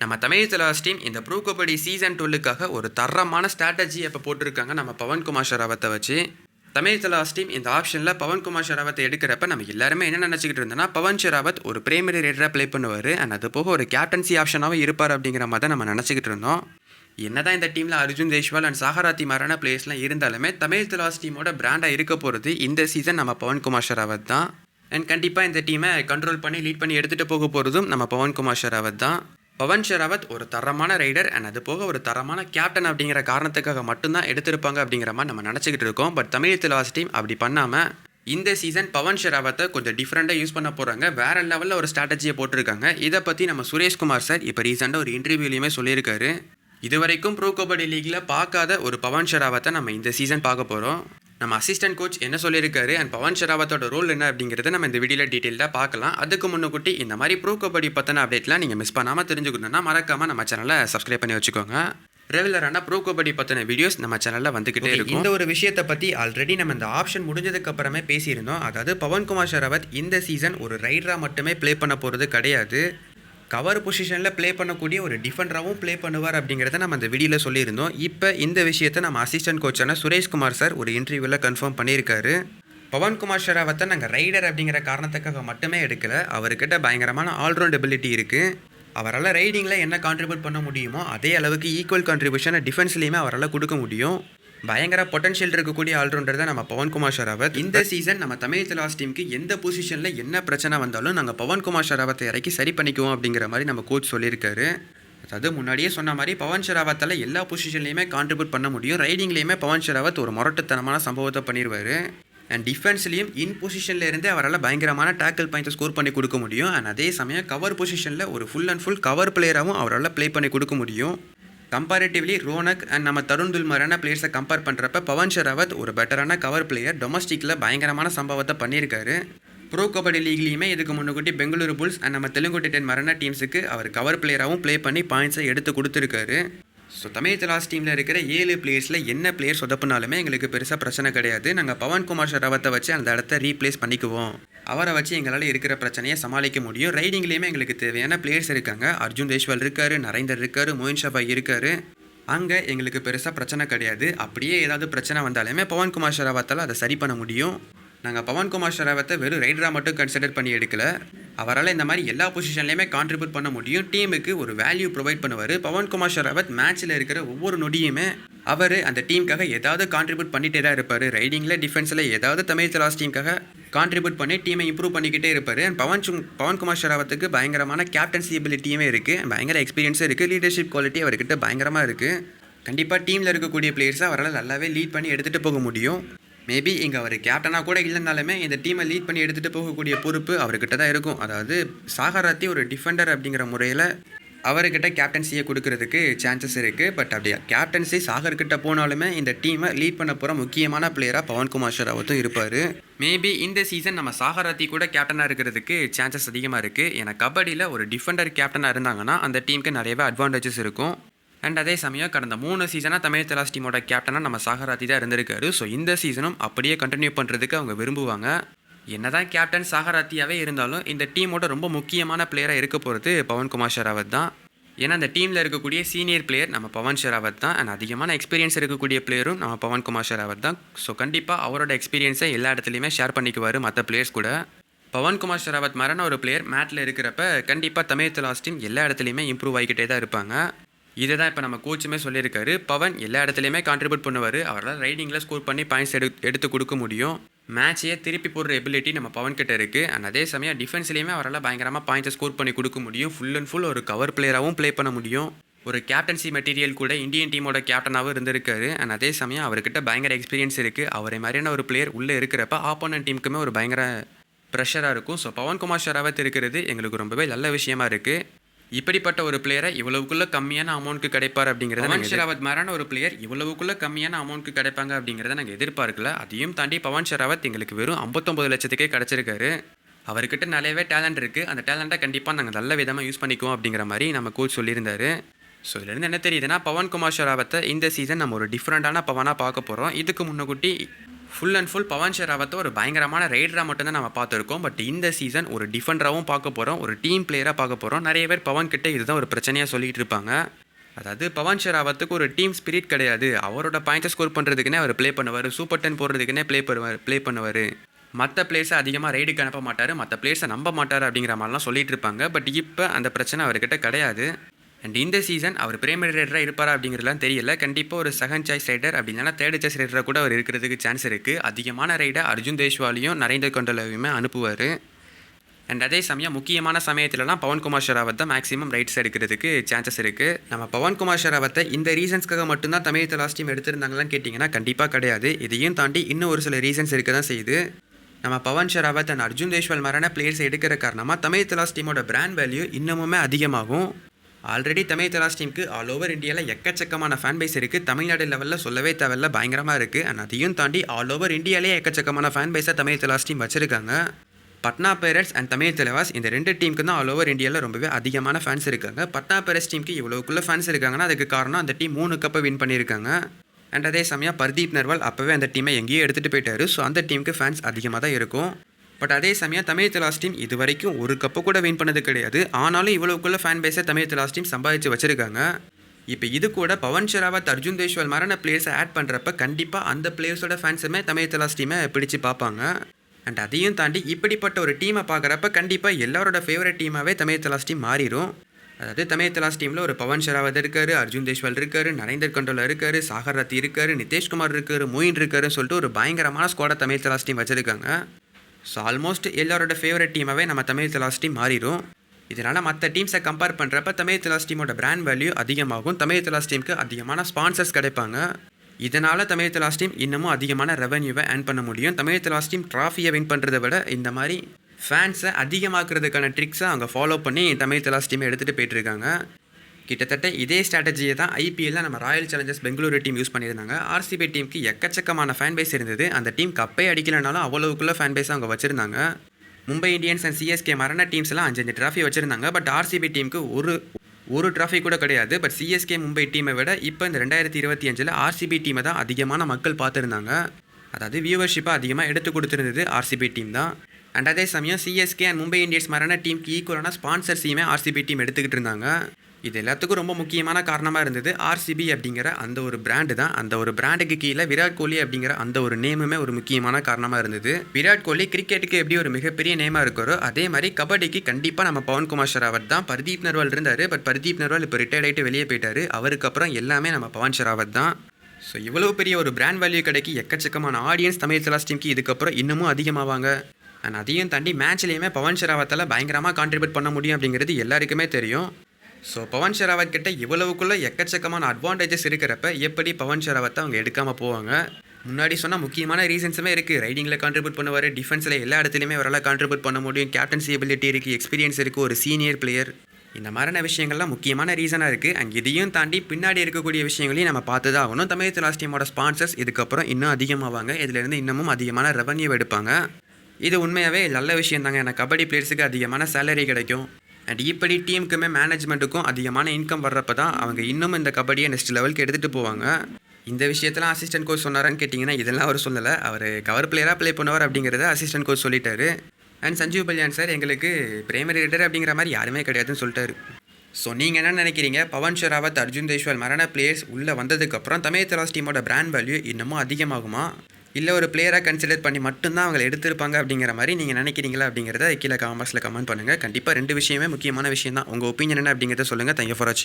நம்ம தமிழ் தலாஸ் டீம் இந்த pro kabaddi season டுவெல்லுக்காக ஒரு தரமான ஸ்ட்ராட்டஜி இப்போ போட்டிருக்காங்க. நம்ம பவன்குமார் ஷராவத்தை வச்சு. தமிழ் தலாஸ் டீம் இந்த ஆப்ஷனில் பவன்குமார் ஷராவத்தை எடுக்கிறப்ப நம்ம எல்லாருமே என்ன நினச்சிக்கிட்டு இருந்தோம்னா பவன் ஷராவத் ஒரு பிரைமரி ரேடராக ப்ளே பண்ணுவார். அண்ட் அது போக ஒரு கேப்டன்சி ஆப்ஷனாகவும் இருப்பார் அப்படிங்கிற மாதிரி தான் நம்ம நினச்சிக்கிட்டு இருந்தோம். என்னதான் இந்த டீமில் அர்ஜுன் தேஷ்வால் அண்ட் சாகராத்தி மாதிரியான பிளேயர்ஸ்லாம் இருந்தாலுமே தமிழ் தலாஸ் டீமோட பிராண்டாக இருக்க போகிறது இந்த சீசன் நம்ம பவன்குமார் ஷராவத் தான். அண்ட் கண்டிப்பாக இந்த டீமை கண்ட்ரோல் பண்ணி லீட் பண்ணி எடுத்துகிட்டு போக போகிறதும் நம்ம பவன்குமார் ஷராவத் தான். பவன் ஷெராவத் ஒரு தரமான ரைடர் அண்ட் அது போக ஒரு தரமான கேப்டன் அப்படிங்கிற காரணத்துக்காக மட்டும்தான் எடுத்திருப்பாங்க அப்படிங்கிற மாதிரி நம்ம நினச்சிக்கிட்டு இருக்கோம். பட் தமிழ் திலாஸ் டீம் அப்படி பண்ணாமல் இந்த சீசன் பவன் ஷெராவத்தை கொஞ்சம் டிஃப்ரெண்ட்டாக யூஸ் பண்ண போகிறாங்க வேறு லெவலில் ஒரு ஸ்ட்ராட்டஜியை போட்டிருக்காங்க. இதை பற்றி நம்ம சுரேஷ்குமார் சார் இப்போ ரீசெண்டாக ஒரு இன்டர்வியூலையுமே சொல்லியிருக்காரு. இதுவரைக்கும் ப்ரோ கபடி லீக்ல பார்க்காத ஒரு பவன் ஷெராவத்தை நம்ம இந்த சீசன் பார்க்க போகிறோம் நம்ம அசிஸ்டன்ட் கோச் என்ன சொல்லியிருக்காரு? அண்ட் பவன் ஷெராவத்தோட ரோல் என்ன அப்படிங்கிறத நம்ம இந்த வீடியோவில் டீட்டெயிலாக பார்க்கலாம். அதுக்கு முன்னுக்குட்டி இந்த மாதிரி ப்ரோ கபடி பற்றின அப்டேட்லாம் நீங்கள் மிஸ் பண்ணாமல் தெரிஞ்சுக்கணும்னா மறக்காமல் நம்ம சேனலை சப்ஸ்கிரைப் பண்ணி வச்சுக்கோங்க. ரெகுலரான ப்ரோ கபடி பற்றின வீடியோஸ் நம்ம சேனலில் வந்துக்கிட்டே இருக்கும். இந்த ஒரு விஷயத்தை பற்றி ஆல்ரெடி நம்ம இந்த ஆப்ஷன் முடிஞ்சதுக்கு அப்புறமே பேசியிருந்தோம். அதாவது பவன்குமார் ஷெராவத் இந்த சீசன் ஒரு ரைடராக மட்டுமே ப்ளே பண்ண போகிறது கிடையாது. கவர் பொசிஷனில் ப்ளே பண்ணக்கூடிய ஒரு டிஃபெண்டராகவும் ப்ளே பண்ணுவார் அப்படிங்கிறத நம்ம அந்த வீடியோவில் சொல்லியிருந்தோம். இப்போ இந்த விஷயத்தை நம்ம அசிஸ்டன்ட் கோச்சான சுரேஷ்குமார் சார் ஒரு இன்டர்வியூவில் கன்ஃபார்ம் பண்ணியிருக்காரு. பவன்குமார் ஷெராவத்தை நாங்கள் ரைடர் அப்படிங்கிற காரணத்துக்காக மட்டுமே எடுக்கலை. அவர்கிட்ட பயங்கரமான ஆல்ரவுண்ட் எபிலிட்டி இருக்குது அவரால் ரைடிங்கில் என்ன கான்ட்ரிபியூட் பண்ண முடியுமோ அதே அளவுக்கு ஈக்குவல் கான்ட்ரிபியூஷனை டிஃபென்ஸ்லேயுமே அவரால் கொடுக்க முடியும். பயங்கர பொட்டன்ஷியல் இருக்கக்கூடிய ஆல்ரவுண்டர் தான் நம்ம பவன்குமார் ஷெராவத். இந்த சீசன் நம்ம தமிழ் தலாஸ் டீமுக்கு எந்த பொசிஷனில் என்ன பிரச்சனை வந்தாலும் நாங்கள் பவன்குமார் ஷெராவத்தை இறக்கி சரி பண்ணிக்குவோம் அப்படிங்கிற மாதிரி நம்ம கோச் சொல்லியிருக்காரு. அதாவது முன்னாடியே சொன்ன மாதிரி பவன் ஷெராவத்தால் எல்லா பொசிஷன்லையுமே கான்ட்ரிபியூட் பண்ண முடியும். ரைடிங்லேயுமே பவன் ஷெராவத் ஒரு முரட்டுத்தனமான சம்பவத்தை பண்ணிடுவார் அண்ட் டிஃபென்ஸ்லேயும் இன் பொசிஷனில் இருந்தே அவரால் பயங்கரமான டேக்கிள் பாயிண்ட்டை ஸ்கோர் பண்ணி கொடுக்க முடியும். அண்ட் அதே சமயம் கவர் பொசிஷனில் ஒரு ஃபுல் அண்ட் ஃபுல் கவர் பிளேயராகவும் அவரால் ப்ளே பண்ணி கொடுக்க முடியும். கம்பேரிட்டிவ்லி ரோனக் அண்ட் நம்ம தருண் துல்மரான பிளேயர்ஸை கம்பேர் பண்ணுறப்ப பவன் ஷெராவத் ஒரு பெட்டரான கவர் பிளேயர் டொமஸ்டிக்கில் பயங்கரமான சம்பவத்தை பண்ணியிருக்காரு. ப்ரோ கபடி லீக்லேயுமே இதுக்கு முன்னுக்கூட்டி பெங்களூரு புல்ஸ் அண்ட் நம்ம தெலுங்கு டென் மரண டீம்ஸுக்கு அவர் கவர் பிளேயராகவும் ப்ளே பண்ணி பாயிண்ட்ஸை எடுத்து கொடுத்துருக்காரு. ஸோ தமிழ் தலாஸ் டீமில் இருக்கிற ஏழு பிளேயர்ஸில் என்ன பிளேயர் சொதப்புனாலுமே எங்களுக்கு பெருசாக பிரச்சனை கிடையாது. நாங்கள் பவன்குமார் ஷெராவத்தை வச்சு அந்த இடத்த ரீப்ளேஸ் பண்ணிக்குவோம். அவரை வச்சு எங்களால் இருக்கிற பிரச்சனையை சமாளிக்க முடியும். ரைடிங்லேயுமே எங்களுக்கு தேவையான பிளேயர்ஸ் இருக்காங்க. அர்ஜுன் தேஷ்வால் இருக்காரு நரேந்தர் இருக்காரு மோயின் ஷபாய் இருக்காரு. அங்கே எங்களுக்கு பெருசாக பிரச்சனை கிடையாது. அப்படியே ஏதாவது பிரச்சனை வந்தாலுமே பவன்குமார் ஷராவத்தால் அதை சரி பண்ண முடியும். நாங்கள் பவன்குமார் ஷராவத்தை வெறும் ரைடராக மட்டும் கன்சிடர் பண்ணி எடுக்கல. அவரால் இந்த மாதிரி எல்லா பொசிஷன்லையுமே கான்ட்ரிபியூட் பண்ண முடியும். டீமுக்கு ஒரு வேல்யூ ப்ரொவைட் பண்ணுவார். பவன்குமார் ஷராவத் மேட்ச்சில் இருக்கிற ஒவ்வொரு நொடியுமே அவர் அந்த டீமுக்காக ஏதாவது கான்ட்ரிபியூட் பண்ணிகிட்டே தான் இருப்பார். ரைடிங்கில் டிஃபென்ஸில் ஏதாவது தமிழ் தலாஸ் டீமுக்காக கான்ட்ரிபியூட் பண்ணி டீமை இம்ப்ரூவ் பண்ணிக்கிட்டே இருப்பார். அண்ட் பவன் சுங் பவன்குமார் ஷராவத்துக்கு பயங்கரமான கேப்டன்சி எபிலிட்டியுமே இருக்குது பயங்கர எக்ஸ்பீரியன்ஸும் இருக்குது லீடர்ஷிப் குவாலிட்டி அவர்கிட்ட பயங்கரமாக இருக்குது கண்டிப்பாக டீமில் இருக்கக்கூடிய பிளேயர்ஸை அவரால் நல்லாவே லீட் பண்ணி எடுத்துகிட்டு போக முடியும். மேபி இங்கே அவர் கேப்டனாக கூட இல்லைனாலுமே இந்த டீமை லீட் பண்ணி எடுத்துகிட்டு போகக்கூடிய பொறுப்பு அவர்கிட்ட தான் இருக்கும். அதாவது சாகராத்தி ஒரு டிஃபெண்டர் அப்படிங்கிற முறையில் அவர்கிட்ட கேப்டன்சியை கொடுக்கறதுக்கு சான்சஸ் இருக்குது பட் அப்படி கேப்டன்சி சாகர்கிட்ட போனாலுமே இந்த டீமை லீட் பண்ண போகிற முக்கியமான பிளேயராக பவன்குமார் ஷெராவத்தும் இருப்பார். மேபி இந்த சீசன் நம்ம சாகராத்தி கூட கேப்டனாக இருக்கிறதுக்கு சான்சஸ் அதிகமாக இருக்குது ஏன்னா கபடியில் ஒரு டிஃபெண்டர் கேப்டனாக இருந்தாங்கன்னா அந்த டீமுக்கு நிறையவே அட்வான்டேஜஸ் இருக்கும். அண்ட் அதே சமயம் கடந்த மூணு சீசனாக தமிழ் தலாஸ் டீமோட கேப்டனாக நம்ம சாகராத்தி தான் இருந்திருக்காரு. ஸோ இந்த சீசனும் அப்படியே கண்டினியூ பண்ணுறதுக்கு அவங்க விரும்புவாங்க. என்னதான் கேப்டன் சாகராத்தியாகவே இருந்தாலும் இந்த டீமோட ரொம்ப முக்கியமான பிளேயராக இருக்க போகிறது பவன்குமார் ஷெராவத் தான். ஏன்னா அந்த டீமில் இருக்கக்கூடிய சீனியர் பிளேயர் நம்ம பவன் ஷெராவத் தான். அண்ட் அதிகமான எக்ஸ்பீரியன்ஸ் இருக்கக்கூடிய பிளேயரும் நம்ம பவன்குமார் ஷெராவத் தான். ஸோ கண்டிப்பாக அவரோட எக்ஸ்பீரியன்ஸை எல்லா இடத்துலையுமே ஷேர் பண்ணிக்குவார் மற்ற பிளேயர்ஸ் கூட. பவன்குமார் ஷெராவத் மரண ஒரு பிளேயர் மேட்டில் இருக்கிறப்ப கண்டிப்பாக தமிழ் தலாஸ் டீம் எல்லா இடத்துலையுமே இம்ப்ரூவ் ஆகிக்கிட்டே தான் இருப்பாங்க. இதை தான் இப்போ நம்ம கோச்சுமே சொல்லியிருக்காரு. பவன் எல்லா இடத்துலையுமே கான்ட்ரிபியூட் பண்ணுவார். அவரால் ரைடிங்கில் ஸ்கோர் பண்ணி பாயிண்ட்ஸ் எடு எடுத்து கொடுக்க முடியும். மேட்சையே திருப்பி போடுற எபிலிட்டி நம்ம பவன் கிட்ட இருக்குது அண்ட் அதே சமயம் டிஃபென்ஸ்லேயுமே அவரால் பயங்கரமாக பாயிண்ட்ஸை ஸ்கோர் பண்ணி கொடுக்க முடியும். ஃபுல் அண்ட் ஃபுல் ஒரு கவர் பிளேயராகவும் ப்ளே பண்ண முடியும். ஒரு கேப்டன்சி மெட்டீரியல் கூட இந்தியன் டீமோட கேப்டனாகவும் இருந்திருக்காரு. அண்ட் அதே சமயம் அவர்கிட்ட பயங்கர எக்ஸ்பீரியன்ஸ் இருக்குது அவரை மாதிரியான ஒரு பிளேயர் உள்ளே இருக்கிறப்ப ஆப்போனன்ட் டீமுக்குமே ஒரு பயங்கர ப்ரெஷராக இருக்கும். ஸோ பவன்குமார் ஷெராவத் இருக்கிறது எங்களுக்கு ரொம்பவே நல்ல விஷயமா இருக்குது இப்படிப்பட்ட ஒரு பிளேயரை இவ்வளவுக்குள்ள கம்மியான அமௌண்ட்க்கு கிடைப்பார் அப்படிங்கிறத பவன் ஷெராவத் மாதிரியான ஒரு பிளேயர் இவ்வளவுக்குள்ள கம்மியான அமௌண்ட்க்கு கிடைப்பாங்க அப்படிங்கிறத நாங்கள் எதிர்பார்க்கல. அதையும் தாண்டி பவன் ஷெராவத் எங்களுக்கு வெறும் ஐம்பத்தொம்பது லட்சத்துக்கே கிடைச்சிருக்காரு. அவர்கிட்ட நிறையவே டேலண்ட் இருக்குது அந்த டேலண்ட்டை கண்டிப்பாக நாங்கள் நல்ல விதமாக யூஸ் பண்ணிக்குவோம் அப்படிங்கிற மாதிரி நம்ம கோச் சொல்லியிருந்தாரு. ஸோ இதுலேருந்து என்ன தெரியுதுன்னா பவன்குமார் ஷெராவத்தை இந்த சீசன் நம்ம ஒரு டிஃப்ரெண்ட்டான பவனாக பார்க்க போகிறோம் இதுக்கு முன்னக்கூட்டி ஃபுல் அண்ட் ஃபுல் பவன் ஷெராவத்தை ஒரு பயங்கரமான ரைடராக மட்டும்தான் நம்ம பார்த்துருக்கோம். பட் இந்த சீசன் ஒரு டிஃபெண்டராகவும் பார்க்க போகிறோம் ஒரு டீம் பிளேயராக பார்க்க போகிறோம் நிறைய பேர் பவன் கிட்டே இதுதான் ஒரு பிரச்சனையாக சொல்லிட்டு இருப்பாங்க. அதாவது பவன் ஷெராவத்துக்கு ஒரு டீம் ஸ்பிரிட் கிடையாது. அவரோட பாயிண்ட்டை ஸ்கோர் பண்ணுறதுக்குன்னே அவர் ப்ளே பண்ணுவார். சூப்பர் டென் போடுறதுக்குன்னே ப்ளே பண்ணுவார் ப்ளே பண்ணுவார். மற்ற பிளேயர்ஸை அதிகமாக ரைடுக்கு அனுப்ப மாட்டார். மற்ற பிளேயர்ஸை நம்ப மாட்டார் அப்படிங்கிற மாதிரிலாம் சொல்லிட்டு இருப்பாங்க. பட் இப்போ அந்த பிரச்சனை அவர்கிட்ட கிடையாது. அண்ட் இந்த சீசன் அவர் பிரைமரி ரைடராக இருப்பாரா அப்படிங்கிறதுலாம் தெரியல. கண்டிப்பாக ஒரு செகண்ட் சாய்ஸ் ரைடர் அப்படின்னா தேர்ட் சாய்ஸ் ரைடராக கூட அவர் இருக்கிறதுக்கு சான்ஸ் இருக்குது அதிகமான ரைடை அர்ஜுன் தேஷ்வாலையும் நரேந்தர் கொண்டலவையுமே அனுப்புவார். அண்ட் அதே சமயம் முக்கியமான சமயத்திலலாம் பவன்குமார் ஷெராவத் தான் மேக்ஸிமம் ரைட்ஸ் எடுக்கிறதுக்கு சான்சஸ் இருக்குது நம்ம பவன்குமார் ஷெராவத்தை இந்த ரீசன்ஸ்க்காக மட்டும்தான் தமிழ் லாஸ்ட் டீம் எடுத்திருந்தாங்களான்னு கேட்டிங்கன்னா கண்டிப்பாக கிடையாது. இதையும் தாண்டி இன்னும் ஒரு சில ரீசன்ஸ் இருக்க தான் செய்யுது. நம்ம பவன் ஷெராவத் அண்ட் அர்ஜுன் தேஷ்வால் மாதிரியான பிளேயர்ஸ் எடுக்கிற காரணமாக தமிழ் லாஸ்ட் டீமோட பிராண்ட் வேல்யூ இன்னமுமே அதிகமாகும். ஆல்ரெடி தமிழ் தராஸ் டீமுக்கு ஆல் ஓவர் இந்தியாவில் எக்கச்சக்கமான ஃபேன் பேஸ் இருக்குது தமிழ்நாடு லெவலில் சொல்லவே தேவையில்ல பயங்கரமாக இருக்குது அண்ட் அதையும் தாண்டி ஆல் ஓவர் இந்தியாவிலே எக்கச்சக்கமான ஃபேன் பேஸை தமிழ் தலாஸ் டீம் வச்சுருக்காங்க. பட்னா பைரட்ஸ் அண்ட் தமிழ் தலைவாஸ் இந்த ரெண்டு டீமுக்கு தான் ஆல் ஓவர் இந்தியாவில் ரொம்பவே அதிகமான ஃபேன்ஸ் இருக்காங்க. பட்னா பைரட்ஸ் டீமுக்கு இவ்வளோக்குள்ள ஃபேன்ஸ் இருக்காங்கன்னா அதுக்கு காரணம் அந்த டீம் மூணு கப்பை வின் பண்ணியிருக்காங்க அண்ட் அதே சமயம் பர்தீப் நர்வால் அப்போவே அந்த டீமை எங்கேயோ எடுத்துகிட்டு போயிட்டாரு. ஸோ அந்த டீமுக்கு ஃபேன்ஸ் அதிகமாக தான் இருக்கும். பட் அதே சமயம் தமிழ் தலாஸ் டீம் இது வரைக்கும் ஒரு கப்பு கூட வின் பண்ணது கிடையாது. ஆனாலும் இவ்வளவுக்குள்ள ஃபேன் பேஸை தமிழ் தலாஸ் டீம் சம்பாதிச்சு வச்சிருக்காங்க. இப்போ இது கூட பவன் ஷெராவத் அர்ஜுன் தேஷ்வால் மரண பிளேயர்ஸை ஆட் பண்ணுறப்ப கண்டிப்பாக அந்த பிளேயர்ஸோட ஃபேன்ஸுமே தமிழ் தலாஸ் டீமை பிடிச்சு பார்ப்பாங்க. அண்ட் அதையும் தாண்டி இப்படிப்பட்ட ஒரு டீமை பார்க்குறப்ப கண்டிப்பாக எல்லாரோட ஃபேவரட் டீமாகவே தமிழ் தலாஸ் டீம் மாறிடும் அதாவது தமிழ் தலாஸ் டீமில் ஒரு பவன் ஷெராவத் இருக்காரு அர்ஜுன் தேஷ்வால் இருக்காரு நரேந்தர் கண்டோலா இருக்காரு சாகர் ரத்தி இருக்காரு நிதேஷ்குமார் இருக்காரு மோயின் இருக்காருன்னு சொல்லிட்டு ஒரு பயங்கரமான ஸ்குவாடை தமிழ் தலாஸ் டீம் வச்சிருக்காங்க. ஸோ ஆல்மோஸ்ட் எல்லாரோட ஃபேவரட் டீமாகவே நம்ம தமிழ் தலாஸ் டீம் மாறிடும் இதனால் மற்ற டீம்ஸை கம்பேர் பண்ணுறப்ப தமிழ் தலாஸ் டீமோட பிராண்ட் வேல்யூ அதிகமாகும். தமிழ் தலாஸ் டீமுக்கு அதிகமான ஸ்பான்சர்ஸ் கிடைப்பாங்க. இதனால் தமிழ் தலாஸ் டீம் இன்னமும் அதிகமான ரெவன்யூவை ஏர்ன் பண்ண முடியும். தமிழ் தலாஸ் டீம் ட்ராஃபியை வின் பண்ணுறதை விட இந்த மாதிரி ஃபேன்ஸை அதிகமாக்குறதுக்கான ட்ரிக்ஸை அவங்க ஃபாலோ பண்ணி தமிழ் தலாஸ் டீமை எடுத்துகிட்டு போயிட்டுருக்காங்க கிட்டத்தட்ட இதே ஸ்ட்ராட்டஜியை தான் ஐபிஎல்ல நம்ம Royal Challengers Bengaluru team use பண்ணியிருந்தாங்க. ஆர்சிபி டீமுக்கு எக்கச்சக்கமான ஃபேன் பேஸ் இருந்தது. அந்த டீம் கப்பே அடிக்கலைனாலும் அவ்வளவுக்குள்ள ஃபேன் பேஸ் அவங்க வச்சுருந்தாங்க. மும்பை இந்தியன்ஸ் அண்ட் சிஎஸ்கே மரண டீம்ஸ் எல்லாம் அஞ்சஞ்சு ட்ராஃபி வச்சுருந்தாங்க. பட் ஆர்சிபி டீமுக்கு ஒரு ஒரு ட்ராஃபி கூட கிடையாது. பட் சிஎஸ்கே மும்பை டீமை விட இப்போ இந்த ரெண்டாயிரத்தி இருபத்தி அஞ்சில் ஆர்சிபி டீமை தான் அதிகமான மக்கள் பார்த்துருந்தாங்க. அதாவது வியூவர்ஷிப்பை அதிகமாக எடுத்து கொடுத்துருந்தது ஆர்சிபி டீம் தான். அண்ட் அதே சமயம் சிஎஸ்கே அண்ட் மும்பை இந்தியன்ஸ் மரண டீமுக்கு ஈக்குவலான ஸ்பான்சர்ஸையுமே ஆர்சிபி டீம் எடுத்துக்கிட்டு இருந்தாங்க. இது எல்லாத்துக்கும் ரொம்ப முக்கியமான காரணமாக இருந்தது. ஆர்சிபி அப்படிங்கிற அந்த ஒரு பிராண்டு தான். அந்த ஒரு பிராண்டுக்கு கீழே விராட் கோலி அப்படிங்கிற அந்த ஒரு நேமுமே ஒரு முக்கியமான காரணமாக இருந்தது. விராட் கோலி கிரிக்கெட்டுக்கு எப்படி ஒரு மிகப்பெரிய நேமாக இருக்காரோ அதே மாதிரி கபடிக்கு கண்டிப்பாக நம்ம பவன்குமார் ஷெராவத் தான். பர்தீப் நர்வால் இருந்தார். பட் பர்தீப் நர்வால் இப்போ ரிட்டையர்ட் ஆகிட்டு வெளியே போயிட்டார். அவருக்கு அப்புறம் எல்லாமே நம்ம பவன் ஷெராவத் தான். ஸோ இவ்வளோ பெரிய ஒரு பிராண்ட் வேல்யூ கிடைக்கி எக்கச்சக்கமான ஆடியன்ஸ் தமிழ் தலாஸ் டீமுக்கு இதுக்கப்புறம் இன்னமும் அதிகமாவாங்க. அண்ட் அதையும் தாண்டி மேட்ச்லேயுமே பவன் ஷெராவத்தால் பயங்கரமாக கான்ட்ரிபியூட் பண்ண முடியும் அப்படிங்கிறது எல்லாருக்குமே தெரியும். ஸோ பவன் ஷெராவத் கிட்ட இவ்வளவுக்குள்ள எக்கச்சக்கமான அட்வான்டேஜஸ் இருக்கிறப்ப எப்படி பவன் ஷெராவத்தை அவங்க எடுக்காமல் போவாங்க? முன்னாடி சொன்னால் முக்கியமான ரீசன்ஸுமே இருக்குது ரைடிங்கில் கான்ட்ரிபியூட் பண்ணுவார் டிஃபென்ஸில் எல்லா இடத்துலையுமே அவரால் கான்ட்ரிபியூட் பண்ண முடியும். கேப்டன்சி எபிலிட்டி இருக்குது எக்ஸ்பீரியன்ஸ் இருக்குது ஒரு சீனியர் பிளேயர் இந்த மாதிரியான விஷயங்கள்லாம் முக்கியமான ரீசனாக இருக்குது அங்கே இதையும் தாண்டி பின்னாடி இருக்கக்கூடிய விஷயங்களையும் நம்ம பார்த்து தான் ஆகணும். தமிழ் லாஸ்ட் டீமோட ஸ்பான்சர்ஸ் இதுக்கப்புறம் இன்னும் அதிகமாவாங்க. இதுலேருந்து இன்னமும் அதிகமான ரெவன்யூ எடுப்பாங்க. இது உண்மையாகவே நல்ல விஷயம் தாங்க ஏன்னா கபடி பிளேயர்ஸுக்கு அதிகமான சேலரி கிடைக்கும். அண்ட் இப்படி டீமுக்குமே மேனேஜ்மெண்ட்டுக்கும் அதிகமான இன்கம் வர்றப்ப தான் அவங்க இன்னும் இந்த கபடியை நெக்ஸ்ட் லெவலுக்கு எடுத்துகிட்டு போவாங்க. இந்த விஷயத்தெல்லாம் அசிஸ்டன்ட் கோச் சொன்னாரான்னு கேட்டிங்கன்னா இதெல்லாம் அவர் சொல்லலை. அவர் கவர் பிளேயராக ப்ளே பண்ணுவார் அப்படிங்கிறத அசிஸ்டன்ட் கோச் சொல்லிட்டாரு. அண்ட் சஞ்சீவ் பல்யான் சார் எங்களுக்கு பிரைமரி ரீடர் அப்படிங்கிற மாதிரி யாருமே கிடையாதுன்னு சொல்லிட்டாரு. ஸோ நீங்கள் என்ன நினைக்கிறீங்க? பவன் ஷெராவத் அர்ஜுன் தேஷ்வால் மரண பிளேயர்ஸ் உள்ளே வந்ததுக்கப்புறம் தமிழ் தலாஸ் டீமோட பிராண்ட் வேல்யூ இன்னமும் அதிகமாகுமா? இல்லை ஒரு பிளேயராக கன்சிடர் பண்ணி மட்டும்தான் அவங்களை எடுத்திருப்பாங்க அப்படிங்கிற மாதிரி நீங்கள் நினைக்கிறீங்களா அப்படிங்கிறத கீழே காமர்ஸில் கமெண்ட் பண்ணுங்கள் கண்டிப்பாக ரெண்டு விஷயமே முக்கியமான விஷயம் தான் உங்கள் ஒப்பீனியன் என்ன அப்படிங்கிறத சொல்லுங்கள் தேங்க்யூ ஃபார் வாட்சிங்